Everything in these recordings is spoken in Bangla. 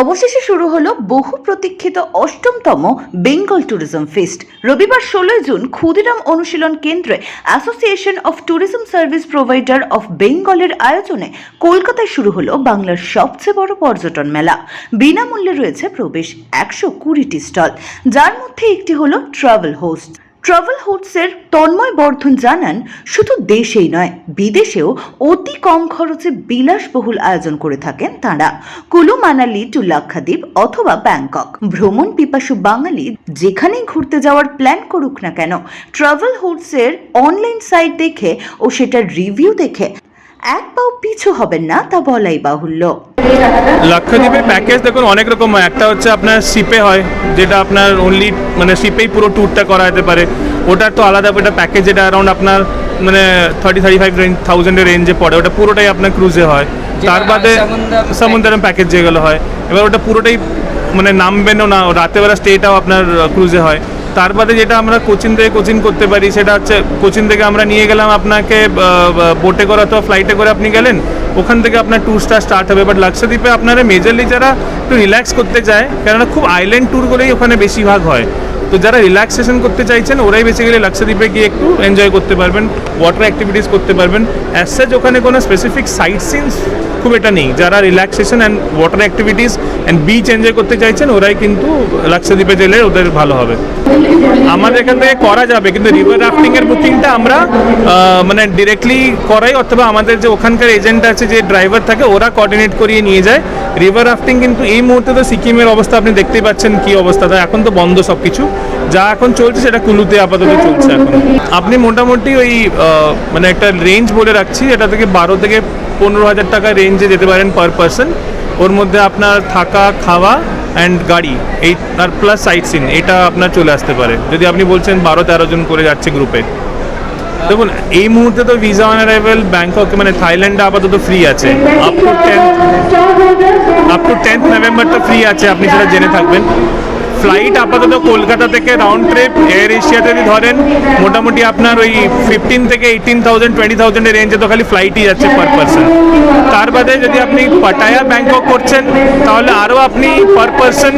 অবশেষে শুরু হলো বহু প্রতীক্ষিত অষ্টমতম বেঙ্গল ট্যুরিজম ফেস্ট। রবিবার ষোলোই জুন ক্ষুদিরাম অনুশীলন কেন্দ্রে association of tourism service provider of বেঙ্গলের আয়োজনে কলকাতায় শুরু হলো বাংলার সবচেয়ে বড় পর্যটন মেলা। বিনামূল্যে রয়েছে প্রবেশ একশো কুড়িটি স্টল। যার মধ্যে একটি হলো ট্রাভেল হোস্ট। ট্রাভেল হোটসের তন্ময় বর্ধন জানান, শুধু দেশেই নয়, বিদেশেও অতি কম খরচে বিলাসবহুল আয়োজন করে থাকেন তাঁরা। কুলু মানালি টু লাক্ষাদ্বীপ অথবা ব্যাংকক। ভ্রমণ পিপাসু বাঙালি যেখানেই ঘুরতে যাওয়ার প্ল্যান করুক না কেন ট্রাভেল হোটসের অনলাইন সাইট দেখে ও সেটার রিভিউ দেখে এক পাও পিছু হবেন না তা বলাই বাহুল্য। লাক্ষাদ্বীপের প্যাকেজ দেখুন অনেক রকম হয়। একটা হচ্ছে আপনার শিপে হয় যেটা আপনার অনলি মানে শিপেই পুরো ট্যুরটা করা যেতে পারে। ওটার তো আলাদা একটা প্যাকেজ যেটা অ্যারাউন্ড আপনার মানে থার্টি থার্টি ফাইভ রেঞ্জ থাউজেন্ডের রেঞ্জে পড়ে। ওটা পুরোটাই আপনার ক্রুজে হয়। তার বাদে সমুদ্র- সমুদ্রের প্যাকেজ যেগুলো হয়। এবার ওটা পুরোটাই মানে নামবেনও না রাতেবেলা স্টেটাও আপনার ক্রুজে হয়। তার বাদে যেটা আমরা কোচিন থেকে কোচিন করতে পারি, সেটা হচ্ছে কোচিন থেকে আমরা নিয়ে গেলাম আপনাকে বোটে করে অথবা ফ্লাইটে করে আপনি গেলেন, ওখান থেকে আপনার ট্যুরটা স্টার্ট হবে। বাট লাক্ষাদ্বীপে আপনারা মেজারলি যারা একটু রিল্যাক্স করতে চায় কেননা খুব আইল্যান্ড ট্যুরগুলোই ওখানে বেশিরভাগ হয়। তো যারা রিল্যাক্সেশন করতে চাইছেন, ওরাই বেসিক্যালি লাক্সাদ্বীপে গিয়ে একটু এনজয় করতে পারবেন ওয়াটার অ্যাক্টিভিটিস করতে পারবেন। অ্যাজ সাচ ওখানে কোনো স্পেসিফিক সাইট সিনস খুব এটা নেই। যারা relaxation and water activities and beach enjoy করতে চাইছেন, ওরাই কিন্তু লাক্সাদ্বীপে গেলে ওদের ভালো হবে। আমাদের এখান থেকে করা যাবে, কিন্তু রিভার রাফটিং এর বুকিংটা আমরা মানে ডিরেক্টলি করাই, অথবা আমাদের যে ওখানকার এজেন্ট আছে, যে ড্রাইভার থাকে, ওরা কোঅর্ডিনেট করিয়ে নিয়ে যায়। রিভার রাফটিং কিন্তু এই মুহূর্তে তো সিকিমের অবস্থা, আপনি দেখতেই পাচ্ছেন কি অবস্থা। এখন তো বন্ধ সব কিছু যা এখন চলছে, সেটা কুলুতে আপাতত চলছে এখন। আপনি মোটামুটি ওই মানে একটা রেঞ্জ বলে রাখছি, এটা থেকে বারো থেকে পনেরো হাজার টাকা রেঞ্জে যেতে পারেন পার পার্সন ওর মধ্যে আপনার থাকা, খাওয়া অ্যান্ড গাড়ি, এই আর প্লাস সাইট সিন এটা আপনার চলে আসতে পারে। যদি আপনি বলছেন বারো তেরো জন করে যাচ্ছে গ্রুপে দেখুন, এই মুহূর্তে তো ভিসা অন অ্যারাইভেল ব্যাংকক মানে থাইল্যান্ডে আপাতত ফ্রি আছে। Up to tenth up to tenth নভেম্বরটা free আছে, আপনি সেটা জেনে থাকবেন। ফ্লাইট আপাতত কলকাতা থেকে রাউন্ড ট্রিপ এয়ার এশিয়াতে যদি ধরেন, মোটামুটি আপনার ওই ফিফটিন থেকে এইটিন থাউজেন্ড টোয়েন্টি থাউজেন্ডের রেঞ্জে তো খালি ফ্লাইটই যাচ্ছে পার পার্সন তার বাদে যদি আপনি পাটায়া ব্যাংকক করছেন, তাহলে আরও আপনি per person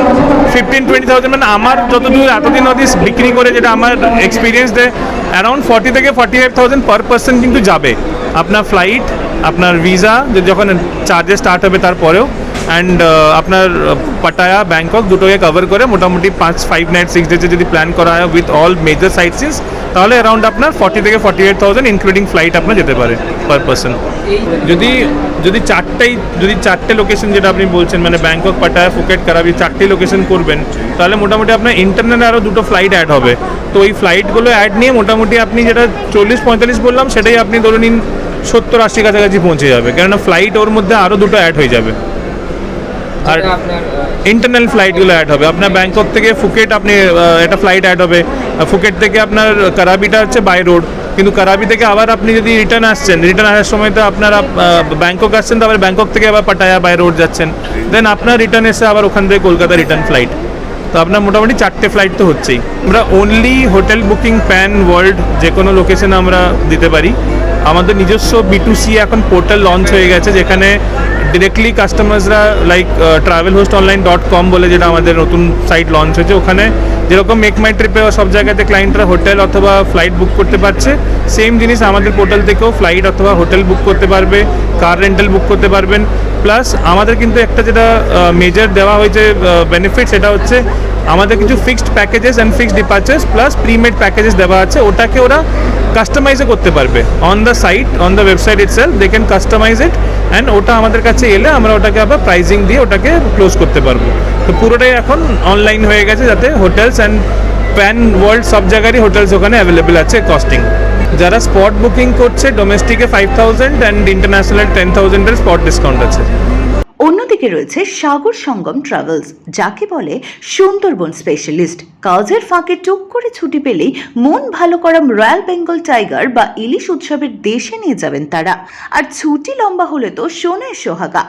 fifteen twenty thousand মানে আমার যতদূর এতদিন অবধি বিক্রি করে যেটা আমার এক্সপিরিয়েন্স দেয় অ্যারাউন্ড ফর্টি থেকে forty five thousand per person কিন্তু যাবে। আপনার ফ্লাইট আপনার ভিসা যখন চার্জেস স্টার্ট হবে তারপরেও। অ্যান্ড আপনার পাটায়া ব্যাংকক দুটোকে কভার করে মোটামুটি পাঁচ ফাইভ নাইট সিক্স ডেজে যদি প্ল্যান করা হয় with all major sight scenes তাহলে অ্যারাউন্ড আপনার ফর্টি থেকে forty eight thousand including flight আপনার যেতে পারে পার পার্সন যদি যদি চারটেই, যদি চারটে লোকেশন যেটা আপনি বলছেন মানে ব্যাংকক পাটায়া ফুকেট কারাবি চারটে লোকেশন করবেন, তাহলে মোটামুটি আপনার ইন্টারনাল আরও দুটো ফ্লাইট অ্যাড হবে। তো ওই ফ্লাইটগুলো অ্যাড নিয়ে মোটামুটি আপনি যেটা চল্লিশ, পঁয়তাল্লিশ বললাম, সেটাই আপনি ধরে নিন সত্তর, আশি কাছাকাছি পৌঁছে যাবে। কেননা ফ্লাইট ওর মধ্যে আরও দুটো অ্যাড হয়ে যাবে। আর ইন্টারনাল ফ্লাইটগুলো অ্যাড হবে। আপনার ব্যাংকক থেকে ফুকেট আপনি একটা ফ্লাইট অ্যাড হবে। ফুকেট থেকে আপনার কারাবিটা হচ্ছে বাই রোড কিন্তু কারাবি থেকে আবার আপনি যদি রিটার্ন আসছেন রিটার্ন আসার সময় তো আপনারা ব্যাংকক আসছেন তো আবার ব্যাংকক থেকে আবার পাটায়া বাই রোড যাচ্ছেন। দেন আপনার রিটার্ন এসে আবার ওখান থেকে কলকাতা রিটার্ন ফ্লাইট তো আপনার মোটামুটি চারটে ফ্লাইট তো হচ্ছেই। আমরা only hotel booking pan world যে কোনো লোকেশনে আমরা দিতে পারি। আমাদের নিজস্ব বিটুসি এখন পোর্টাল লঞ্চ হয়ে গেছে যেখানে directly কাস্টমার্সরা like travel host online dot com বলে যেটা আমাদের নতুন সাইট লঞ্চ হয়েছে, ওখানে যেরকম মেক মাই ট্রিপে সব জায়গাতে ক্লায়েন্টরা হোটেল অথবা ফ্লাইট বুক করতে পারছে সেম জিনিস আমাদের পোর্টাল থেকেও ফ্লাইট অথবা হোটেল বুক করতে পারবে কার রেন্টাল বুক করতে পারবেন প্লাস আমাদের কিন্তু একটা যেটা মেজর দেওয়া হয়েছে বেনিফিট সেটা হচ্ছে আমাদের কিছু fixed packages and fixed departures plus premade packages দেওয়া আছে, ওটাকে ওরা কাস্টমাইজও করতে পারবে। On the site on the website it itself they can customise it and ওটা আমাদের কাছে এলে আমরা ওটাকে আবার প্রাইজিং দিয়ে ওটাকে ক্লোজ করতে পারব। তো পুরোটাই এখন অনলাইন হয়ে গেছে যাতে হোটেলস অ্যান্ড প্যান ওয়ার্ল্ড সব জায়গারই হোটেলস ওখানে অ্যাভেলেবেল আছে কস্টিং যারা স্পট বুকিং করছে ডোমেস্টিকে five thousand and international ten থাউজেন্ডের spot discount আছে। অন্যদিকে রয়েছে সাগর সঙ্গম ট্রাভেলস যাকে বলে সুন্দরবন স্পেশালিস্ট কাজের ফাঁকে টুক করে ছুটি পেলেই মন ভালো করা রয়্যাল বেঙ্গল টাইগার বা ইলিশ উৎসবের দেশে নিয়ে যাবেন তারা। আর ছুটি লম্বা হলে তো সোনায় সোহাগা।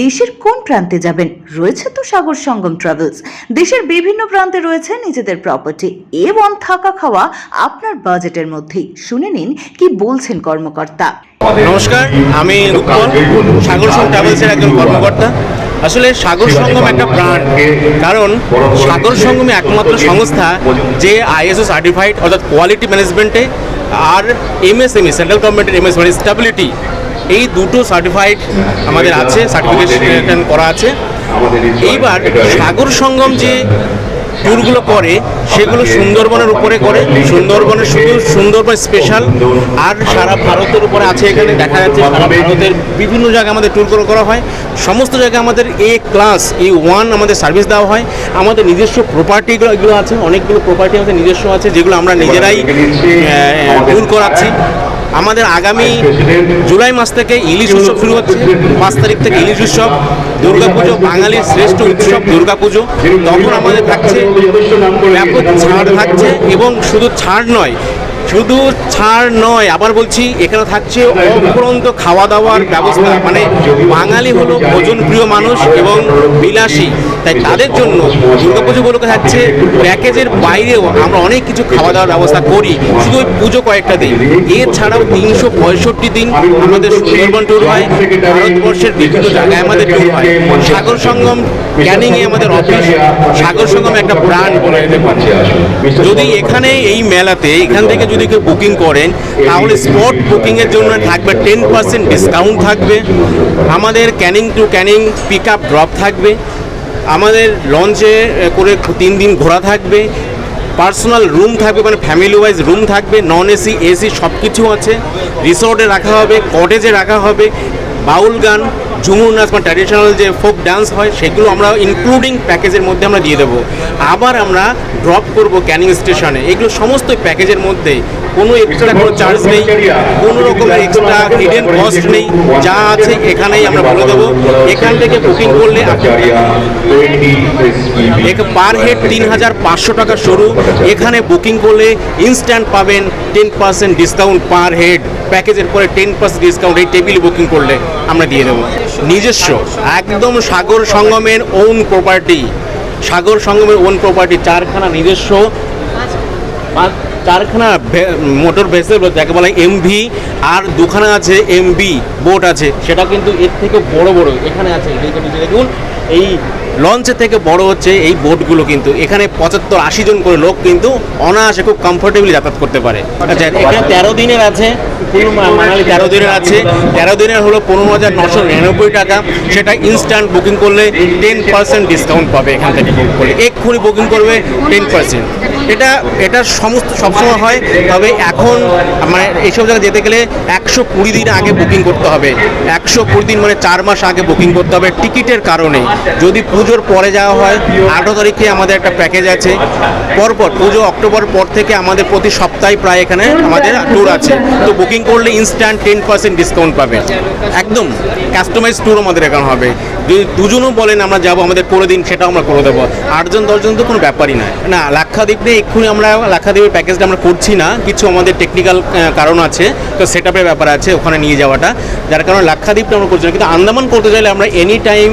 দেশের কোন প্রান্তে যাবেন? রয়েছে তো সাগর সঙ্গম ট্রাভেলস দেশের বিভিন্ন প্রান্তে রয়েছে নিজেদের প্রপার্টি এবং থাকা খাওয়া আপনার বাজেটের মধ্যেই। শুনে নিন কি বলছেন কর্মকর্তা। নমস্কার, আমি সাগর সং ট্রাভেলসের একজন কর্মকর্তা। আসলে সাগর সঙ্গম একটা ব্র্যান্ড কারণ সাগর সঙ্গমে একমাত্র সংস্থা যে আইএসও সার্টিফাইড অর্থাৎ কোয়ালিটি ম্যানেজমেন্টে আর এমএসএমই সেন্ট্রাল গভর্নমেন্টের এমএস মানে স্টেবিলিটি এই দুটো সার্টিফাইড আমাদের আছে সার্টিফিকেশন করা আছে। এইবার সাগর সঙ্গম যে ট্যুরগুলো করে সেগুলো সুন্দরবনের উপরে করে সুন্দরবনের শুধু সুন্দরবন স্পেশাল আর সারা ভারতের উপরে আছে এখানে দেখা যাচ্ছে সারা ভারতের বিভিন্ন জায়গায় আমাদের ট্যুরগুলো করা হয়। সমস্ত জায়গায় আমাদের এ ক্লাস এ ওয়ান আমাদের সার্ভিস দেওয়া হয়। আমাদের নিজস্ব প্রপার্টিগুলো এগুলো আছে অনেকগুলো প্রপার্টি আমাদের নিজস্ব আছে যেগুলো আমরা নিজেরাই ট্যুর করাচ্ছি। আমাদের আগামী জুলাই মাস থেকে ইলিশ উৎসব শুরু হচ্ছে। পাঁচ তারিখ থেকে ইলিশ উৎসব, দুর্গাপুজো, বাঙালির শ্রেষ্ঠ উৎসব দুর্গাপুজো। তখন আমাদের থাকছে ব্যাপক ছাড় থাকছে এবং শুধু ছাড় নয় শুধু ছাড় নয়, আবার বলছি, এখানে থাকছে অপরন্ত খাওয়া দাওয়ার ব্যবস্থা। মানে বাঙালি হলো ভোজন প্রিয় মানুষ এবং বিলাসী। তাই তাদের জন্য দুর্গাপুজো উপলক্ষে থাকছে প্যাকেজের বাইরেও আমরা অনেক কিছু খাওয়া দাওয়ার ব্যবস্থা করি। শুধু ওই পুজো কয়েকটা দিন। এছাড়াও তিনশো পঁয়ষট্টি দিন আমাদের সুন্দরবন ট্যুর হয়, ভারতবর্ষের বিভিন্ন জায়গায় আমাদের ট্যুর হয়। সাগর সঙ্গম ক্যানিংয়ে আমাদের অফিস সাগর সঙ্গম একটা ব্র্যান্ড বলে যদি এখানে এই মেলাতে, এখান থেকে যদি কেউ বুকিং করেন, তাহলে স্পট বুকিংয়ের জন্য থাকবে টেন পার্সেন্ট ডিসকাউন্ট থাকবে। আমাদের Canning to Canning pick up drop থাকবে। আমাদের লঞ্চে করে তিন দিন ঘোরা থাকবে। পার্সোনাল রুম থাকবে মানে ফ্যামিলি ওয়াইজ রুম থাকবে নন এসি এসি সব কিছু আছে। রিসোর্টে রাখা হবে কটেজে রাখা হবে। বাউল গান ঝুমুর নাচ বা ট্র্যাডিশনাল যে ফোক ডান্স হয়, সেগুলো আমরা ইনক্লুডিং প্যাকেজের মধ্যে আমরা দিয়ে দেবো। আবার আমরা ড্রপ করব ক্যানিং স্টেশনে। এগুলো সমস্ত প্যাকেজের মধ্যে কোনো এক্সট্রা কোনো চার্জ নেই, কোনো রকমের এক্সট্রা হিডেন কস্ট নেই, যা আছে এখানেই আমরা বলে দেবো। এখান থেকে বুকিং করলে পার হেড তিন হাজার পাঁচশো টাকা শুরু এখানে বুকিং করলে ইনস্ট্যান্ট পাবেন ten percent discount per head প্যাকেজের পরে টেন পার্সেন্ট ডিসকাউন্ট এই টেবিল বুকিং করলে আমরা দিয়ে দেবো। নিজস্ব, একদম সাগর সঙ্গমের ওন প্রপার্টি সাগর সঙ্গমের ওন প্রপার্টি চারখানা নিজস্ব। পাঁচ চারখানা মোটর ভেসেল যাকে বলা এমভি আর দুখানা আছে এমবি বোট আছে। সেটা কিন্তু এর থেকে বড় বড়, এখানে আছে। দেখুন, এই লঞ্চের থেকে বড় হচ্ছে এই বোটগুলো কিন্তু। এখানে পঁচাত্তর আশি জন করে লোক কিন্তু অনায়াসে খুব কমফোর্টেবলি যাতায়াত করতে পারে। আচ্ছা এখানে তেরো দিনের আছে মানালি তেরো দিনের আছে। তেরো দিনের হলো পনেরো হাজার নশো নিরানব্বই টাকা। সেটা ইনস্ট্যান্ট বুকিং করলে টেন পার্সেন্ট ডিসকাউন্ট পাবে এখান থেকে বুক করলে। এক্ষুনি বুকিং করবে টেন পার্সেন্ট এটা এটা সমস্ত, সবসময় হয়। তবে এখন মানে এইসব জায়গায় যেতে গেলে একশো কুড়ি দিন আগে বুকিং করতে হবে। একশো কুড়ি দিন মানে চার মাস আগে বুকিং করতে হবে টিকিটের কারণে। যদি পুজোর পরে যাওয়া হয়, আঠেরো তারিখে আমাদের একটা প্যাকেজ আছে। পরপর, পুজো অক্টোবর পর থেকে আমাদের প্রতি সপ্তাহে প্রায় এখানে আমাদের ট্যুর আছে। তো বুকিং করলে ইনস্ট্যান্ট টেন পার্সেন্ট ডিসকাউন্ট পাবে। একদম কাস্টমাইজ ট্যুর আমাদের এখানে হবে। যদি দুজনও বলেন আমরা যাব, আমাদের করে দিন, সেটাও আমরা করে দেবো। আটজন দশজন তো কোনো ব্যাপারই নয়। না, লাক্ষাদ্বীপ এক্ষুনি আমরা লাক্ষাদ্বীপের প্যাকেজটা আমরা করছি না, কিছু আমাদের টেকনিক্যাল কারণ আছে, তো সেট ব্যাপার আছে, ওখানে নিয়ে যাওয়াটা। যার কারণে লাক্ষাদ্বীপটা আমরা করছি না, কিন্তু আন্দামান করতে চাইলে আমরা এনি টাইম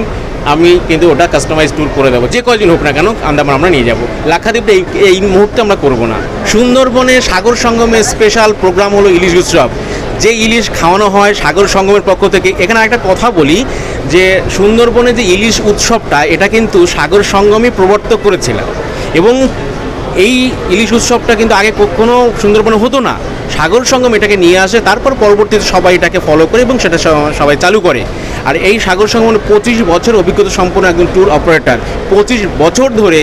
আমি কিন্তু ওটা কাস্টমাইজ ট্যুর করে দেবো, যে কয়দিন হোক না কেন, আন্দামান আমরা নিয়ে যাব। লাক্ষাদ্বীপটা এই এই মুহূর্তে আমরা করব না। সুন্দরবনে সাগর সঙ্গমে স্পেশাল প্রোগ্রাম হলো ইলিশ উৎসব। যে ইলিশ খাওয়ানো হয় সাগর সঙ্গমের পক্ষ থেকে, এখানে একটা কথা বলি, যে সুন্দরবনে যে ইলিশ উৎসবটা, এটা কিন্তু সাগর সঙ্গমই প্রবর্তক করেছিল। এবং এই ইলিশ উৎসবটা কিন্তু আগে কখনো সুন্দরবনে হতো না। সাগর সঙ্গম এটাকে নিয়ে আসে, তারপর পরবর্তীতে সবাই এটাকে ফলো করে এবং সেটা সবাই চালু করে। আর এই সাগর সঙ্গম পঁচিশ বছর অভিজ্ঞতা সম্পন্ন একজন ট্যুর অপারেটর পঁচিশ বছর ধরে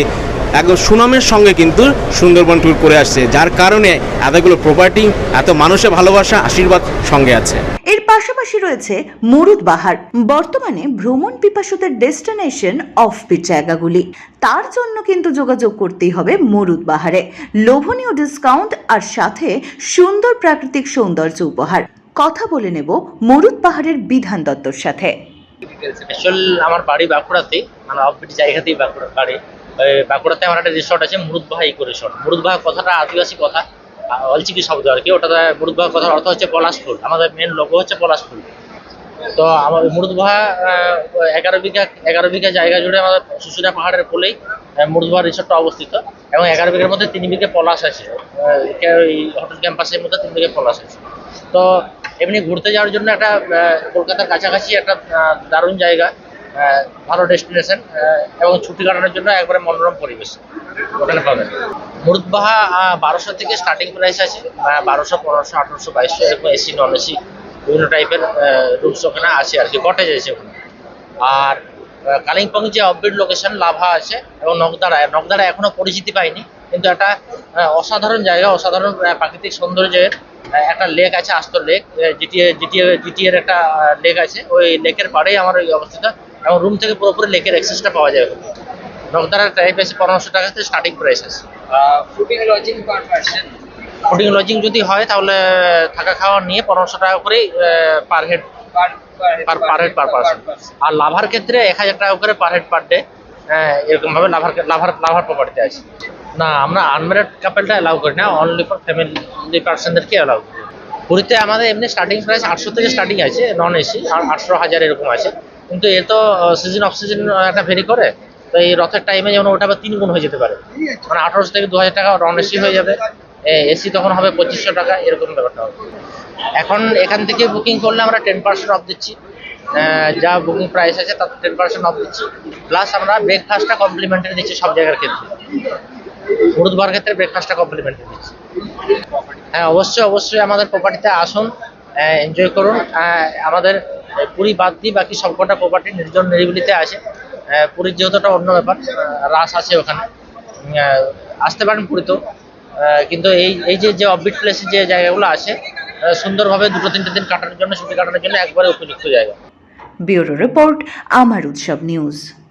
একদম সুনামের সঙ্গে কিন্তু সুন্দরবন ট্যুর করে আসছে, যার কারণে এতগুলো প্রপার্টি এত মানুষের ভালোবাসা, আশীর্বাদ সঙ্গে আছে। পাশাপাশি রয়েছে মুরুদ বাহার। বর্তমানে ভ্রমণ পিপাসুদের ডেস্টিনেশন অফ বিট জায়গাগুলি। তার জন্য কিন্তু যোগাযোগ করতেই হবে মুরুদ বাহারে। লোভনীয় ডিসকাউন্ট আর সাথে সুন্দর প্রাকৃতিক সৌন্দর্য উপহার। কথা বলে নেব মরুদ পাহাড়ের বিধান দত্তর সাথে। অ্যাকচুয়াল আমার বাড়ি বাঁকুড়াতে মানে অফবিট জায়গাতেই বাঁকুড়া বাড়ি। বাঁকুড়াতে আমার একটা রিসর্ট আছে মুরুদবাহা ইকো রিসর্ট মুরুদবাহা কথাটা আদিবাসী কথা। অলচিকি শব্দ আর কি। ওটাতে মুরুদবাহা কথার অর্থ হচ্ছে পলাশ ফুল। আমাদের মেন লোগো হচ্ছে পলাশ ফুল। তো আমার আহ, এগারো বিঘা এগারো বিঘা জায়গা জুড়ে আমাদের শুশুরা পাহাড়ের কোলেই মুরুদবাহা রিসর্টটা অবস্থিত। এবং এগারো বিঘার মধ্যে তিন বিঘে পলাশ আছে। এই হোটেল ক্যাম্পাসের মধ্যে তিন বিঘে পলাশ আছে। তো এমনি ঘুরতে যাওয়ার জন্য একটা কলকাতার কাছাকাছি একটা দারুণ জায়গা। ভালো ডেস্টিনেশন এবং ছুটি কাটানোর জন্য একবারে মনোরম পরিবেশ ওখানে পাবেন। মুরুদবাহা বারোশো থেকে স্টার্টিং প্রাইস আছে বারোশো, পনেরোশো, আঠারোশো, বাইশশো, এরকম এসি নন এসি বিভিন্ন টাইপের রুমস ওখানে আছে আর কি কটেজ আছে ওখানে। আর কালিম্পং যে অফবিট লোকেশন লাভা আছে, এবং নগদারা নগদারা এখনও পরিচিতি পায়নি কিন্তু একটা অসাধারণ জায়গা, অসাধারণ প্রাকৃতিক সৌন্দর্যের একটা লেক আছে আস্ত লেক জিটিএ জিটিএ জিটিএর একটা লেক আছে, ওই লেকের পাড়েই আমার ওই অবস্থিত। এবং রুম থেকে পুরোপুরি লেকের অ্যাক্সেসটা পাওয়া যাবে। ওখানে নগদারার টাইপ আছে পনেরোশো টাকা থেকে স্টার্টিং প্রাইস আছে। Fooding lodging per fooding lodging যদি হয় তাহলে থাকা খাওয়া নিয়ে পনেরোশো টাকা করেই per head per per head per per আর লাভার ক্ষেত্রে এক হাজার টাকা করে পার হেড পার ডে এরকম ভাবে লাভার লাভার লাভার প্রপার্টিতে আছে। না আমরা আনম্যারিড কাপেলটা অ্যালাউ করি না অনলি ফর ফ্যামিলি পার্সনদেরকে অ্যালাউ করি। পুরীতে আমাদের এমনি স্টার্টিং প্রাইস আটশো থেকে স্টার্টিং আছে নন এসি আর আটশো হাজার এরকম আছে। কিন্তু এ তো সিজন অফ সিজন একটা ভেরি করে। তো এই রথের টাইমে যেমন ওটা তিন গুণ হয়ে যেতে পারে। মানে আঠারোশো থেকে দু হাজার টাকা নন এসি হয়ে যাবে। এসি তখন হবে পঁচিশশো টাকা, এরকম ব্যাপারটা হবে। এখন এখান থেকে বুকিং করলে আমরা টেন পার্সেন্ট অফ দিচ্ছি। যা বুকিং প্রাইস আছে তার টেন পার্সেন্ট অফ দিচ্ছি। প্লাস আমরা ব্রেকফাস্টটা কমপ্লিমেন্টারি দিচ্ছি সব জায়গার ক্ষেত্রে। মুরুদবার ক্ষেত্রে ব্রেকফাস্টটা কমপ্লিমেন্টারি দিচ্ছি। হ্যাঁ অবশ্যই অবশ্যই আমাদের প্রপার্টিতে আসুন এনজয় করুন। আমাদের পুরী বাদ দিয়ে বাকি সবকটা প্রপার্টি নির্জন নিরিবিলিতে আসে পুরীর যেহেতু একটা অন্য ব্যাপার রাস আছে ওখানে। আসতে পারেন পুরীতেও। কিন্তু এই এই যে যে অফবিট প্লেসে যে জায়গাগুলো আছে সুন্দরভাবে দুটো তিনটে দিন কাটানোর জন্য ছুটি কাটানোর জন্য একবারে উপযুক্ত জায়গা। ব্যুরো রিপোর্ট, আমার উৎসব নিউজ।